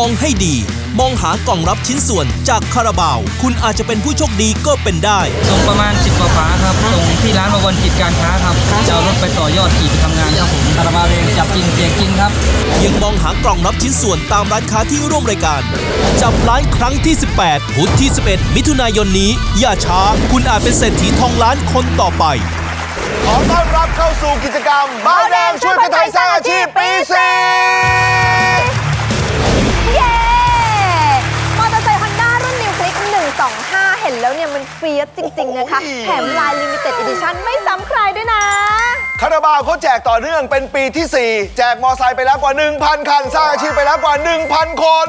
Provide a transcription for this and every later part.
องให้ดี มองหากล่องรับชิ้นส่วนจากคาราบาว คุณอาจจะเป็นผู้โชคดีก็เป็นได้ ส่งประมาณ 10กว่าฝาครับส่งที่ร้านมาวันกิจการค้าครับจะเอารถไปต่อยอดขี่ไปทำงานครับผมคาราบาวแดงจับจริงเสียงจริงครับยังมองหากล่องรับชิ้นส่วนตามร้านค้าที่ร่วมรายการ จับร้านครั้งที่ 18พุธที่ 11 มิถุนายนนี้ อย่าช้า คุณอาจเป็นเศรษฐีทองล้านคนต่อไป ขอต้อนรับเข้าสู่กิจกรรมบ้าวแดงช่วยคนไทยสร้างอาชีพ แล้วเนี่ยมันเฟียสจริง ๆ นะคะแถมลายลิมิเต็ด i ดิชั่นไม่ซ้ำใครด้วยนะ คาราบาวเขาแจกต่อเนื่องเป็นปีที่ 4 แจกมอไซค์ไปแล้วกว่า 1,000 คัน สร้างอาชีพไปแล้วกว่า 1,000 คน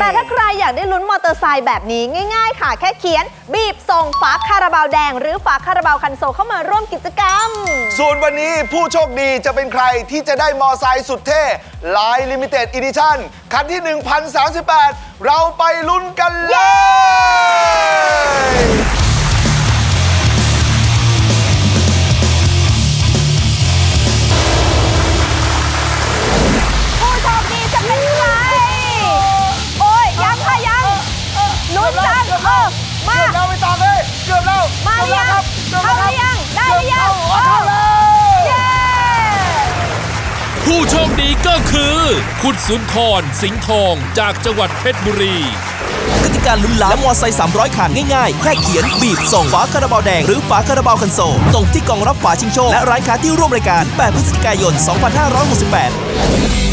แต่ถ้าใครอยากได้ลุ้นมอเตอร์ไซค์แบบนี้ง่าย ๆ ค่ะ แค่เขียน บีบส่งฝาคาราบาวแดง หรือฝาคาราบาวคันโซลเข้ามาร่วมกิจกรรม ส่วนวันนี้ผู้โชคดีจะเป็นใครที่จะได้มอไซค์สุดเท่ลายลิมิเต็ดอีดิชั่นคันที่ 1038 เราไปลุ้นกันเลย เข้าแล้วหรือยัง ได้หรือยังเกือบเข้าเลยเย้ผู้โชคดีก็คือ คุณสุนทรสิงห์ทองจากจังหวัดเพชรบุรีกติการลุ้นล้านมอไซค์300 คันง่ายๆ แค่เขียน บีบ ส่งฝาคาราบาวแดง หรือฝาคาราบาวคันโซลตรงที่กล่องรับฝาชิงโชค และร้านค้าที่ร่วมรายการ 8 พฤศจิกายน 2568